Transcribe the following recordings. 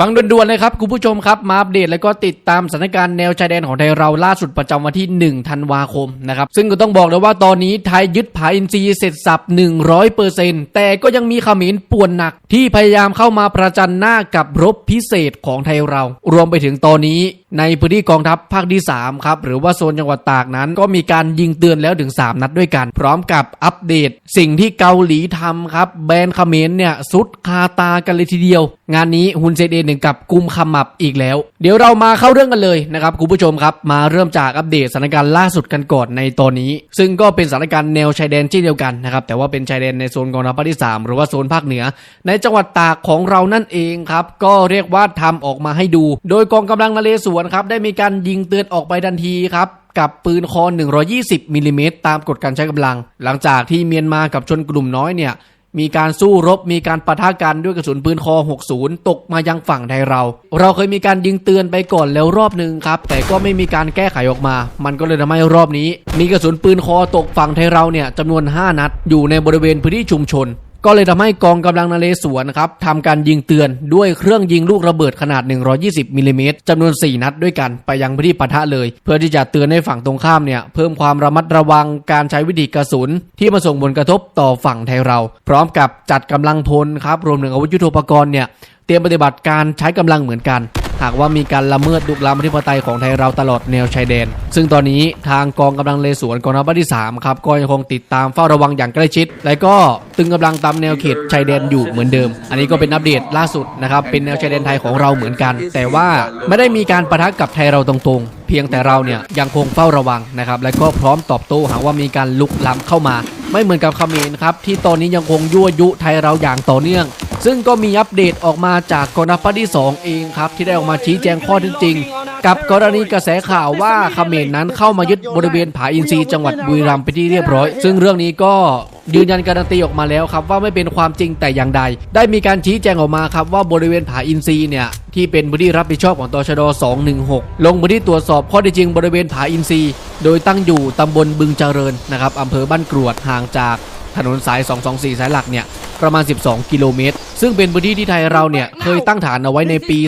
ฟังด่วนๆเลยครับ คุณผู้ชมครับ มาอัปเดตแล้วก็ติดตามสถานการณ์แนวชายแดนของไทยเราล่าสุดประจำวันที่ 1 ธันวาคมนะครับ ซึ่งก็ต้องบอกเลยว่าตอนนี้ไทยยึดผาอินทรีย์เสร็จสับ 100%แต่ก็ยังมีขมรป่วนหนักที่พยายามเข้ามาประจันหน้ากับรบพิเศษของไทยเรา รวมไปถึงตอนนี้ในพื้นที่กองทัพภาคที่ 3 ครับ หรือว่าโซนจังหวัดตากนั้น ก็มีการยิงเตือนแล้วถึง 3 นัดด้วยกัน พร้อมกับอัปเดต สิ่งที่เกาหลีทำครับแบนขมรเนี่ยสุดคาตากันเลยทีเดียว งานนี้ฮุนเซเองหนึ่งกับกุมขมับอีกแล้ว เดี๋ยวเรามาเข้าเรื่องกันเลยนะครับคุณผู้ชมครับ มาเริ่มจากอัปเดตสถานการณ์ล่าสุดกันก่อนในตอนนี้ ซึ่งก็เป็นสถานการณ์แนวชายแดนเช่นเดียวกันนะครับแต่ว่าเป็นชายแดนในโซนกองทัพภาคที่ 3 หรือว่าโซนภาคเหนือ ในจังหวัดตากของเรานั่นเองครับก็เรียกว่าทำออกมาให้ดู โดยกองกำลังนเรศวรครับได้มีการยิงเตือนออกไปทันทีครับกับปืนคอ 120มิลลิเมตรตามกฎการใช้กำลัง หลังจากที่เมียนมากับชนกลุ่มน้อยเนี่ย มีการสู้รบ มีการปะทะกันด้วยกระสุนปืนคอ 60 ตกมายังฝั่งไทยเรา เราเคยมีการยิงเตือนไปก่อนแล้วรอบหนึ่งครับ แต่ก็ไม่มีการแก้ไขออกมา มันก็เลยทำให้รอบนี้ มีกระสุนปืนคอตกฝั่งไทยเราเนี่ยจำนวน 5 นัด อยู่ในบริเวณพื้นที่ชุมชน ก็เลยทำให้กองกำลังนเรศวรครับทำการยิงเตือนด้วยเครื่องยิงลูกระเบิดขนาด 120มิลลิเมตรจำนวน 4 นัดด้วยกันไปยังพื้นที่ปะทะเลย เพื่อที่จะเตือนให้ฝั่งตรงข้ามเนี่ยเพิ่มความระมัดระวังการใช้วิธีกระสุน ที่มาส่งผลกระทบต่อฝั่งไทยเรา พร้อมกับจัดกำลังพลครับรวมถึงอาวุธยุทโธปกรณ์เนี่ยเตรียมปฏิบัติการใช้กำลังเหมือนกัน หากว่ามีการละเมิดลุกล้ำอธิปไตยของไทยเราตลอดแนวชายแดน ซึ่งตอนนี้ทางกองกำลังเลสวนกองทัพที่ 3 ครับ ก็ยังคงติดตามเฝ้าระวังอย่างใกล้ชิด และก็ตึงกำลังตามแนวเขตชายแดนอยู่เหมือนเดิม อันนี้ก็เป็นอัปเดตล่าสุดนะครับ เป็นแนวชายแดนไทยของเราเหมือนกัน แต่ว่าไม่ได้มีการประทะกับไทยเราตรงๆ เพียงแต่เราเนี่ยยังคงเฝ้าระวังนะครับและก็พร้อมตอบโต้หากว่ามีการลุกล้ำเข้ามา ไม่เหมือนกับเขมรครับที่ตอนนี้ยังคงยั่วยุไทยเราอย่างต่อเนื่อง ซึ่งก็มีอัปเดตออกมาจากกองทัพภาคที่ 2 เองครับ ที่ได้ออกมาชี้แจงข้อเท็จจริง กับกรณีกระแสข่าวว่าเขมรนั้นเข้ามายึดบริเวณผาอินทรีย์จังหวัดบุรีรัมย์ไปที่เรียบร้อย ซึ่งเรื่องนี้ก็ยืนยันการันตีออกมาแล้วครับว่าไม่เป็นความจริงแต่อย่างใด ได้มีการชี้แจงออกมาครับว่าบริเวณผาอินทรีย์เนี่ยที่เป็นพื้นที่รับผิดชอบของตชด 216 ลงพื้นที่ตรวจสอบข้อเท็จจริงบริเวณผาอินทรีย์โดยตั้งอยู่ตำบลบึงเจริญนะครับอำเภอบ้านกรวดห่างจากถนนสาย 224 สายหลักเนี่ยประมาณ 12 กิโลเมตร ซึ่งเป็นพื้นที่ที่ไทยเราเนี่ยเคยตั้งฐานเอาไว้ในปี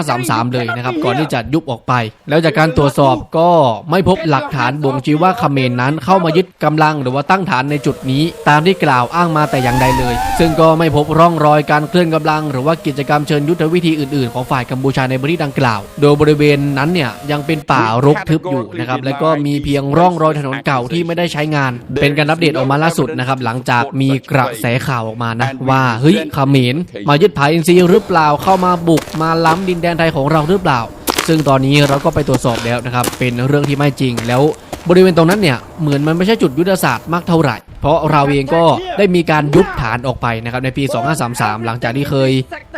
2533 เลยนะครับ ก่อนที่จะยุบออกไป แล้วจากการตรวจสอบก็ไม่พบหลักฐานบ่งชี้ว่าเขมรนั้นเข้ามายึดกำลังหรือว่าตั้งฐานในจุดนี้ ตามที่กล่าวอ้างมาแต่อย่างใดเลย ซึ่งก็ไม่พบร่องรอยการเคลื่อนกำลัง หรือว่ากิจกรรมเชิญยุทธวิธีอื่นๆ ของฝ่ายกัมพูชาในพื้นที่ดังกล่าว โดยบริเวณนั้นเนี่ยยังเป็นป่ารกทึบอยู่นะครับแล้วก็มีเพียงร่องรอยถนนเก่าที่ไม่ได้ใช้งาน เป็นการอัปเดตออกมาล่าสุดนะครับหลังจากมีกระแสข่าวออกมานะว่าเฮ้ยเขมรมายึดผาอินทรียหรือเปล่าเข้ามาบุกมาล้ำดินแดนไทยของเราหรือเปล่า ซึ่งตอนนี้เราก็ไปตรวจสอบแล้วนะครับเป็นเรื่องที่ไม่จริงแล้วบริเวณตรงนั้นเนี่ย เหมือนมันไม่ใช่จุดยุทธศาสตร์มากเท่าไหร่ เพราะเราเองก็ได้มีการยุบฐานออกไปนะครับในปี 2533 หลังจากที่เคย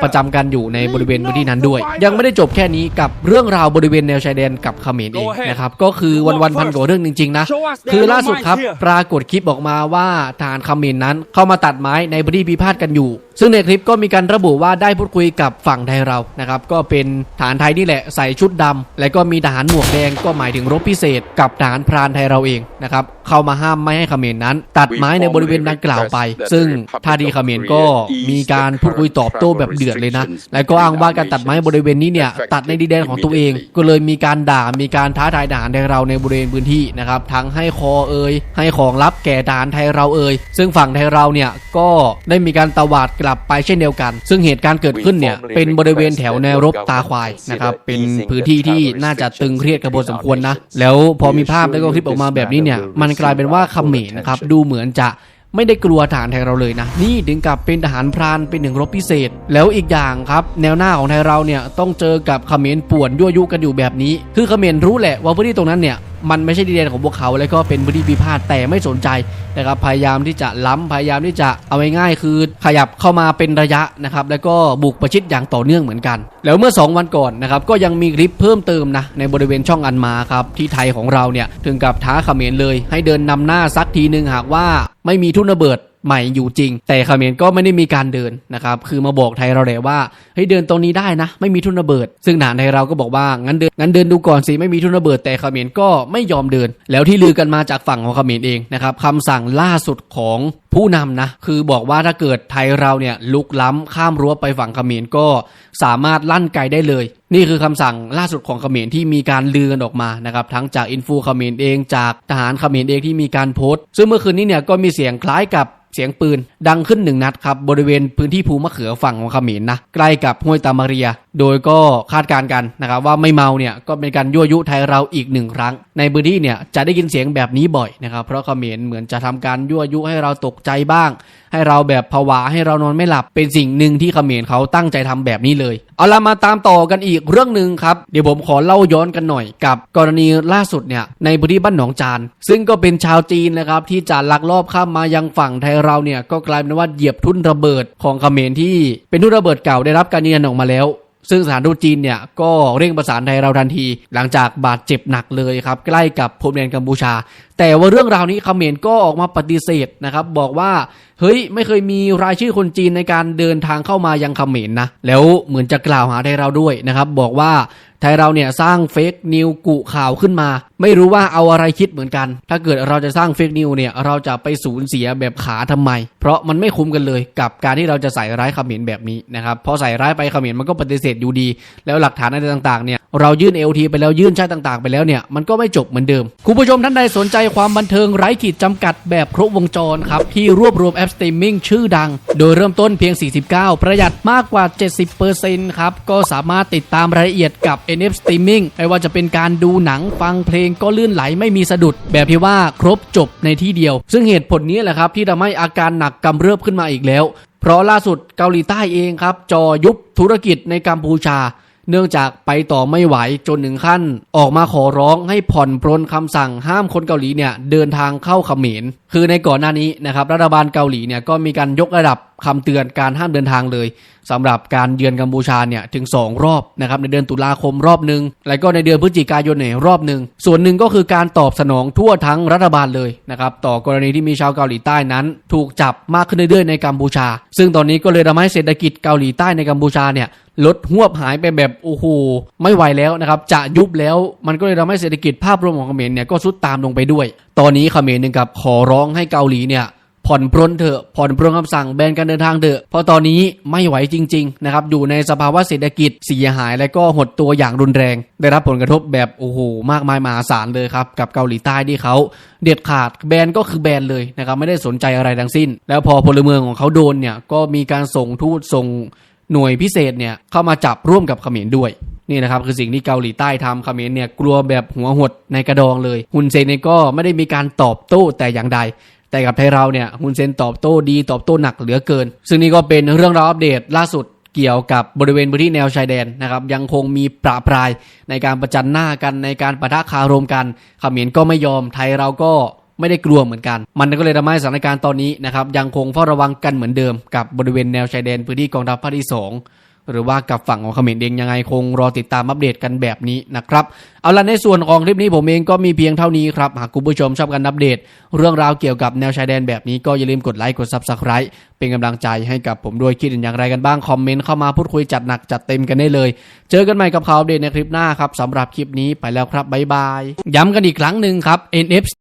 ประจำกันอยู่ในบริเวณพื้นที่นั้นด้วย ยังไม่ได้จบแค่นี้กับเรื่องราวบริเวณแนวชายแดนกับเขมรเองนะครับก็คือวันวันๆพันกว่าเรื่องจริงๆนะคือล่าสุดครับปรากฏคลิปออกมาว่าทหารเขมรนั้นเข้ามาตัดไม้ในพื้นที่พิพาทกันอยู่ ซึ่งในคลิปก็มีการระบุว่าได้พูดคุยกับฝั่งไทยเรานะครับก็เป็นทหารไทยนี่แหละใส่ชุดดำและก็มีทหารหมวกแดงก็หมายถึงรบพิเศษ กับทหารพรานไทยเราเองนะครับเข้ามาห้ามไม่ให้เขมรนั้น ตัดไม้ในบริเวณดังกล่าวไป ซึ่งท่าทีเขมรก็มีการพูดคุยตอบโต้แบบเดือดเลยนะ และก็อ้างว่าการตัดไม้บริเวณนี้เนี่ยตัดในดินแดนของตัวเอง ก็เลยมีการด่ามีการท้าทายทหารไทยเราในบริเวณพื้นที่นะครับทั้งให้คอเอ่ยให้ของลับแก่ทหารไทยเราเอ่ยซึ่งฝั่งไทยเราเนี่ยก็ได้มีการตวาดกลับไปเช่นเดียวกัน ซึ่งเหตุการณ์เกิดขึ้นเนี่ยเป็นบริเวณแถวแนวรบตาควายนะครับเป็นพื้นที่ที่น่าจะตึงเครียดกันพอสมควรนะแล้วพอมีภาพแล้วก็คลิปออกมาแบบนี้เนี่ยมันกลายเป็นว่าเขมรนะครับดูเหมือนจะไม่ได้กลัวทหารไทยเราเลยนะ นี่ถึงกับเป็นทหารพรานเป็นหนึ่งรบพิเศษ แล้วอีกอย่างครับ แนวหน้าของไทยเราเนี่ยต้องเจอกับเขมรป่วนยั่วยุกันอยู่แบบนี้ คือเขมรรู้แหละว่าพื้นที่ตรงนั้นเนี่ย มันไม่ใช่ดินแดนของพวกเขา แล้วก็เป็นพื้นที่พิพาทแต่ไม่สนใจนะครับพยายามที่จะล้ำพยายามที่จะเอาง่ายๆคือ ขยับเข้ามาเป็นระยะนะครับแล้วก็บุกประชิดอย่างต่อเนื่องเหมือนกัน แล้วเมื่อ 2 วันก่อนนะครับก็ยังมีคลิปเพิ่มเติมนะในบริเวณช่องอันมาครับที่ไทยของเราเนี่ยถึงกับท้าเขมรเลย ให้เดินนำหน้าสักทีหนึ่งหากว่าไม่มีทุ่นระเบิด ใหม่อยู่จริง แต่เขมรก็ไม่ได้มีการเดินนะครับคือมาบอกไทยเราเลยว่าเฮ้ยเดินตรงนี้ได้นะ ไม่มีทุนระเบิด ซึ่งหนานไทยเราก็บอกว่างั้นเดินงั้นเดินดูก่อนสิไม่มีทุนระเบิดแต่เขมรก็ไม่ยอมเดิน แล้วที่ลือกันมาจากฝั่งของเขมรเองนะครับคำสั่งล่าสุดของ ผู้นำนะ คือบอกว่าถ้าเกิดไทยเราเนี่ยลุกล้ำข้ามรั้วไปฝั่งเขมรก็สามารถลั่นไกได้เลย นี่คือคำสั่งล่าสุดของเขมรที่มีการลือกันออกมานะครับทั้งจากอินฟูเขมรเองจากทหารเขมรเองที่มีการโพสต์ ซึ่งเมื่อคืนนี้เนี่ยก็มีเสียงคล้ายกับเสียงปืนดังขึ้นหนึ่งนัดครับบริเวณพื้นที่ภูมะเขือฝั่งของเขมรนะใกล้กับห้วยตามาเรีย โดยก็คาดการณ์กันนะครับว่าไม่เมาเนี่ยก็เป็นการยั่วยุไทยเราอีกหนึ่งครั้ง ในพื้นที่เนี่ยจะได้ยินเสียงแบบนี้บ่อยนะครับเพราะเขมรเหมือนจะทำการยั่วยุให้เราตกใจบ้าง ให้เราแบบผวาให้เรานอนไม่หลับเป็นสิ่งหนึ่งที่เขมรเขาตั้งใจทำแบบนี้เลย เอาละมาตามต่อกันอีกเรื่องหนึ่งครับ เดี๋ยวผมขอเล่าย้อนกันหน่อยกับกรณีล่าสุดเนี่ยในพื้นที่บ้านหนองจาน ซึ่งก็เป็นชาวจีนนะครับที่จะลักลอบข้ามมายังฝั่งไทยเราเนี่ยก็กลายเป็นว่าเหยียบทุ่นระเบิดของเขมรที่เป็นทุ่นระเบิดเก่าได้รับการยืนยันออกมาแล้ว ซึ่งสถานทูตจีนเนี่ยก็เร่งประสานไทยเราทันที หลังจากบาดเจ็บหนักเลยครับ ใกล้กับพรมแดนกัมพูชา แต่ว่าเรื่องราวนี้เขมรก็ออกมาปฏิเสธนะครับ บอกว่าเฮ้ยไม่เคยมีรายชื่อคนจีนในการเดินทางเข้ามายังเขมรนะแล้วเหมือนจะกล่าวหาไทยเราด้วยนะครับ บอกว่า ไทยเราเนี่ยสร้างเฟกนิวกุข่าวขึ้นมา ไม่รู้ว่าเอาอะไรคิดเหมือนกัน ถ้าเกิดเราจะสร้างเฟกนิวเนี่ยเราจะไปสูญเสียแบบขาทำไม เพราะมันไม่คุ้มกันเลยกับการที่เราจะใส่ร้ายเขมรแบบนี้นะครับพอใส่ร้ายไปเขมรมันก็ปฏิเสธอยู่ดี แล้วหลักฐานอะไรต่างๆเนี่ยเรายื่น LT ไปแล้วยื่นชาติต่างๆ ไปแล้วเนี่ยมันก็ไม่จบเหมือนเดิม คุณผู้ชมท่านใดสนใจความบันเทิงไร้ขีดจำกัดแบบครบวงจรครับ ที่รวบรวมแอปสตรีมมิ่งชื่อดัง โดยเริ่มต้นเพียง 49 ประหยัดมากกว่า 70%ครับ ก็สามารถติดตามรายละเอียดกับ NF Streaming ไม่ว่าจะเป็นการดูหนังฟังเพลงก็ลื่นไหลไม่มีสะดุด แบบที่ว่าครบจบในที่เดียว ซึ่งเหตุผลนี้แหละครับที่ทำให้อาการหนักกำเริบขึ้นมาอีกแล้ว เพราะล่าสุดเกาหลีใต้เองครับ จอยุบธุรกิจในกัมพูชาเนื่องจากไปต่อไม่ไหวจนถึงขั้น ออกมาขอร้องให้ผ่อนปรนคำสั่งห้ามคนเกาหลีเนี่ยเดินทางเข้าเขมร คือในก่อนหน้านี้นะครับรัฐบาลเกาหลีเนี่ยก็มีการยกระดับ คำเตือนการห้ามเดินทางเลยสำหรับการเยือนกัมพูชาเนี่ยถึง 2 รอบนะครับในเดือนตุลาคมรอบหนึ่งแล้วก็ในเดือนพฤศจิกายนเนี่ยรอบหนึ่งส่วนหนึ่งก็คือการตอบสนองทั่วทั้งรัฐบาลเลยนะครับต่อกรณีที่มีชาวเกาหลีใต้นั้น ถูกจับมากขึ้นเรื่อยๆในกัมพูชา ซึ่งตอนนี้ก็เลยทำให้เศรษฐกิจเกาหลีใต้ในกัมพูชาเนี่ยลดหวบหายไปแบบโอ้โหไม่ไหวแล้วนะครับจะยุบแล้วมันก็เลยทำให้เศรษฐกิจภาพรวมของเขมรเนี่ยก็สุดตามลงไปด้วย ตอนนี้เขมรหนึ่งกับขอร้องให้เกาหลีเนี่ย ผ่อนปรนเถอะผ่อนปรนคำสั่งแบนการเดินทางเถอะเพราะตอนนี้ไม่ไหวจริงๆนะครับอยู่ในสภาวะเศรษฐกิจเสียหายและก็หดตัวอย่างรุนแรง ได้รับผลกระทบแบบโอ้โหมากมายมหาศาลเลยครับกับเกาหลีใต้ที่เขาเด็ดขาดแบนก็คือแบนเลยนะครับไม่ได้สนใจอะไรทั้งสิ้น แล้วพอพลเมืองของเขาโดนเนี่ยก็มีการส่งทูตส่งหน่วยพิเศษเนี่ยเข้ามาจับร่วมกับเขมรด้วยนี่นะครับคือสิ่งที่เกาหลีใต้ทำเขมรเนี่ยกลัวแบบหัวหดในกระดองเลย ฮุนเซนเนี่ยก็ไม่ได้มีการตอบโต้แต่อย่างใด แต่กับไทยเราเนี่ยฮุนเซนตอบโต้ดีตอบโต้หนักเหลือเกิน ซึ่งนี่ก็เป็นเรื่องราวอัปเดตล่าสุดเกี่ยวกับบริเวณพื้นที่แนวชายแดนนะครับยังคงมีประปรายในการประจันหน้ากันในการปะทะคารมกันขมรก็ไม่ยอมไทยเราก็ไม่ได้กลัวเหมือนกัน มันก็เลยทำให้สถานการณ์ตอนนี้นะครับยังคงเฝ้าระวังกันเหมือนเดิมกับบริเวณแนวชายแดนพื้นที่กองทัพภาคที่สอง หรือว่ากับฝั่งของเขมรเองยังไงคงรอติดตามอัปเดตกันแบบนี้นะครับ เอาละในส่วนของคลิปนี้ผมเองก็มีเพียงเท่านี้ครับ หากคุณผู้ชมชอบการอัปเดต เรื่องราวเกี่ยวกับแนวชายแดนแบบนี้ก็อย่าลืมกดไลค์กด Subscribe เป็นกำลังใจให้กับผมด้วยคิดเห็นอย่างไรกันบ้าง คอมเมนต์เข้ามาพูดคุยจัดหนักจัดเต็มกันได้เลย เจอกันใหม่กับข่าวอัปเดตในคลิปหน้าครับสำหรับคลิปนี้ไปแล้วครับบ๊ายบาย ย้ำกันอีกครั้งหนึ่งครับ NF